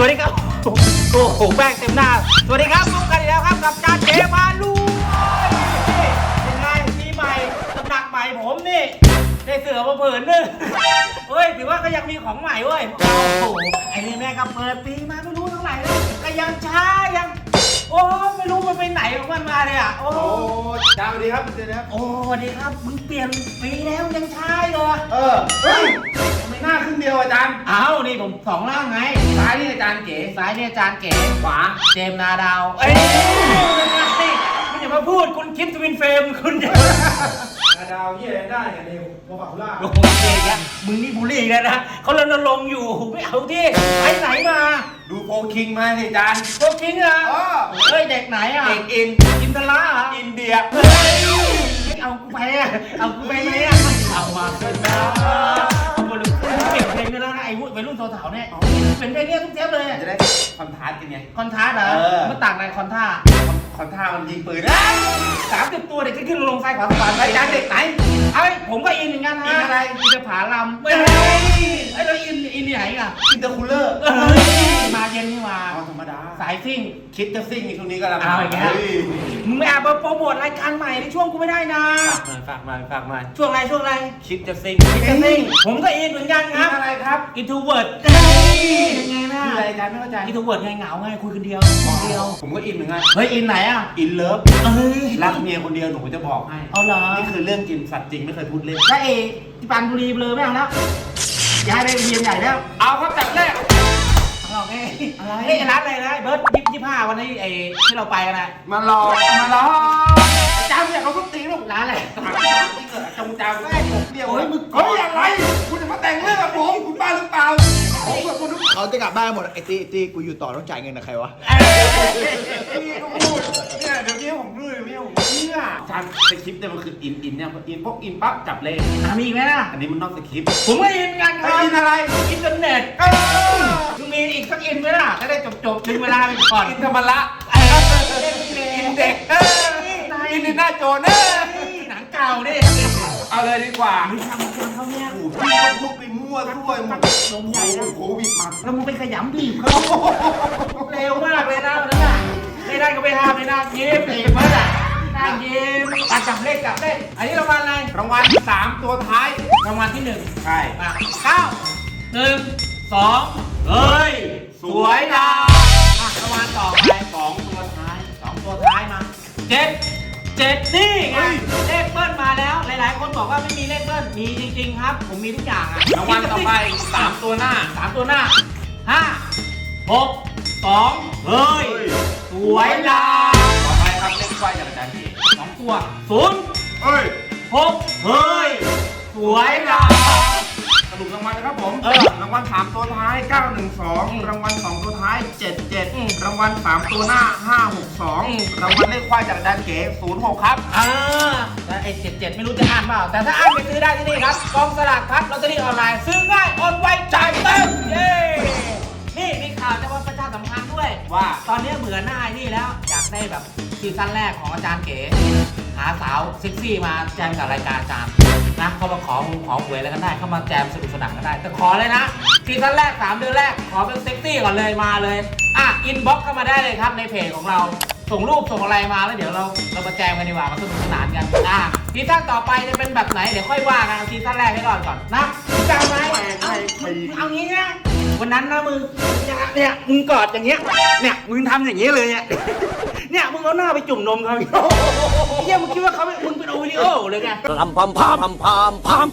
สวัสดีครับโอ้โหแป้งเต็มหน้า สวัสดีครับพบกันอีกแล้วครับกับจานเจมาลูยังไงปีใหม่ตำหนักใหม่ผมนี่ได้เสือมาเผินนึงเฮ้ยถือว่าก็ยังมีของใหม่เว้ยโอ้โหไอ้นี่แม่ก็เปิดปีมาไม่รู้เท่าไหร่เลยก็ยังช้ายัง โอ้ไม่รู้มันไปไหนของมันมาเนี่ยโอ้โอ้จ้าสวัสดีครับสวัสดีครับ โอ้สวัสดีครับมึงเปลี่ยนปีแล้วยังช้าอีกเหรอเออเฮ้ยทำไมหน้าครึ่งเดียวอาจารย์อ้าวนี่ผมสองล่างไงซ้ายนี่อาจารย์เก๋ซ้ายเนี่ยอาจารย์เก๋ขวาเจมส์นาดาวเอ้ยคุณอย่ามาพูดคุณคิดทวินเฟรมคุณอย่าอาดาวเยี่ยได้เนี่ยเร็วโมบาคุล่าโอ้โหเจ๊กอะมึงนี่บูลลี่อีกแล้วนะเขารณรงค์อยู่ไม่เอาที่ไปไหนมา ดูโฟคิงมาสิอาจารย์พวกคิงอะอ๋อเฮ้ยเด็กไหนอะเอกอินอินทราเหรออินเดียเฮ้ยไม่เอากูไปอะเอากูไปไหมอะเอามาเถอะนะกูรู้เก่งเพลงด้วยแล้วนะไอ้วัยรุ่นโซเถาเนี่ยเป็นเพลงเนี้ยทุกเทปเลยจะได้คอนทราสต์กันไงคอนทราสต์เหรอเออมันต่างในคอนท่าคอนท่ามันยิงปืนสามสิบตัวเด็กขึ้นขึ้นลงซ้ายขวาขวาอาจารย์เด็กไหนไอ้ยผมก็อินเหมือนกันฮะอินอะไรอินจะผาลำเฮ้ย ไอ้ยเราอินอินที่ไหนอะอินเตอร์คูลเลอร์เอ้ยมาเย็นนี่มาเอาธรรมดา สายซิ่ง คิดจะซิ่งในช่วงนี้ก็แล้วเอาอีกแล้วเฮ้ย มึงไม่อาจมาโปรโมทรายการใหม่ในช่วงกูไม่ได้นะ ฝากมาฝากมาช่วงอะไรช่วงอะไร คิดจะซิ่งอินจะซิ่ง ผมก็อินเหมือนกันคอิรันบอะไรครับอินทูเวิร์ดยังไงนะคืออะไรอาจารย์ไม่เข้าใจอินทูเวิร์ดไงเหงาไงคุยคนเดียวคนเดียว ผมก็อินเหมือนกัน เฮ้ยอินไหนอะ อินเลิฟเอ้ยรักเมียคนเดียวหนูจะบอกให้ เอาเหรอ นี่คือเรื่องจริงสัตว์จริงไม่เคยพูดเล่นแล้วเอที่ปรานบุรีเบลอไม่เอาแล้ว ย้ายไปเรียนใหญ่แล้ว เอาครับจับแรกเราไงอะไรเฮ้ยร้านอะไรนะเบิร์ดยี่สิบห้าวันนี้ไอ้ที่เราไปกันนะมารอมารอจำเนี่ยเขาทุบตีลูกร้านอะไรที่เกิดจงจำได้ผมเดียวเฮ้ยมึงเฮ้ยอะไร คุณจะมาแต่งเรื่องกับผมคุณบ้าหรือเปล่าผมกับคุณทุก เขาจะกลับบ้านหมดไอ้ตีไอ้ตีกูอยู่ต่อต้องจ่ายเงินกับใครวะที่ก็พูดเนี่ยเดี๋ยวนี้ผมรู้เลยเนี่ยผมเชื่อจานสคริปต์เนี่ยมันคืออินอินเนี่ยพออินพวกอินปั๊บจับเลขอะมีอีกไหมล่ะ อันนี้มันนอกสคริปต์ผมก็อินกันคไอ้รับอินอะไรอินเทอร์เน็ตเออมึงมีอีกสักอินไหมล่ะจะได้จบจบๆดึงเวลาไปก่อนอินธรรมละไอ้ครับเล่นอินเด็กเอออินดิน่าโจนเออหนังเก่าดิเอาเลยดีกว่ามึงทำมันคนเขาเนี่ย โอ้โหพี่ก็พูดไป มั่วด้วยมันลมใหญ่นะโควิดมาแล้วมึงไปขยำบีบเขาเร็วมากเลยนะวันนั้นน่ะไม่ได้ก็ไปห้ามไม่ได้ยิ้มอีกเมื่อไหร่ได้ยิ้มอะจับเลขจับเลขอันนี้รางวัลอะไรรางวัลสามตัวท้ายรางวัลที่หนึ่งใช่มาเก้าหนึ่งสองเฮ้ย สวยนะอะรางวัลต่อไปสองตัวท้ายสองตัวท้ายมาเจ็ดเจ็ดนี่ไงเลขเบิ้ลมา บอกว่าไม่มีเลขเบิ้ลมีจริง ๆ ครับ ผมมีทุกอย่างอะรางวัลต่อไปสามตัวหน้าสามตัวหน้าห้าหกสองเฮ้ย สวยลาต่อไปครับเลขไขว้จากอาจารย์เอกสองตัวศูนย์เฮ้ย หกเฮ้ย สวยลาสรุปราง วัลนะครับผม เออรางวัลสามตัวท้าย 912 รางวัลสองตัวท้าย อืม77 รางวัลสามตัวหน้า อืม 562 รางวัลเลขควายจากอาจารย์เก๋06 ครับ อ่าแล้วไอ้เจ็ดเจ็ดไม่รู้จะอ่านเปล่า แต่ถ้าอ่านไปซื้อได้ที่นี่ครับกองสลากพัดลอตเตอรี่ออนไลน์ซื้อง่ายโอนไวจ่ายเต็มเย้นี่มีข่าวจะมาประชาสัมพันธ์ด้วย ว่า ตอนนี้เบื่อหน้าไอ้นี่แล้ว อยากได้แบบซีซั่นแรกของอาจารย์เก๋ หาสาวเซ็กซี่มาแจมกับรายการจารย์นะเข้ามาขอหงขอหวยอะไรกันได้เข้ามาแจมสนุกสนานกันได้ แต่ขอเลยนะซีซั่นแรก 3 เดือนแรก ขอเป็นเซ็กซี่ก่อนเลยมาเลย อะ อินบ็อกเข้ามาได้เลยครับในเพจของเราส่งรูปส่งอะไรมาแล้วเดี๋ยวเราเรามาแจมกันดีกว่ามาสนุกสนานกันอะซีซั่นต่อไปจะเป็นแบบไหนเดี๋ยวค่อยว่ากันซีซั่นแรกให้ก่อนก่อนนะจำไหมเอาเอางี้นะวันนั้นนะมึงเนี่ยมึงกอดอย่างเงี้ยเนี่ยมึงทำอย่างเงี้ยเลยเนี่ย เอาหน้าไปจุ่มนมเขาอีกเฮียมึงคิดว่าเขาเป็นมึงเป็นโอวิลิโอเลยไงพามพัมพามพามพาม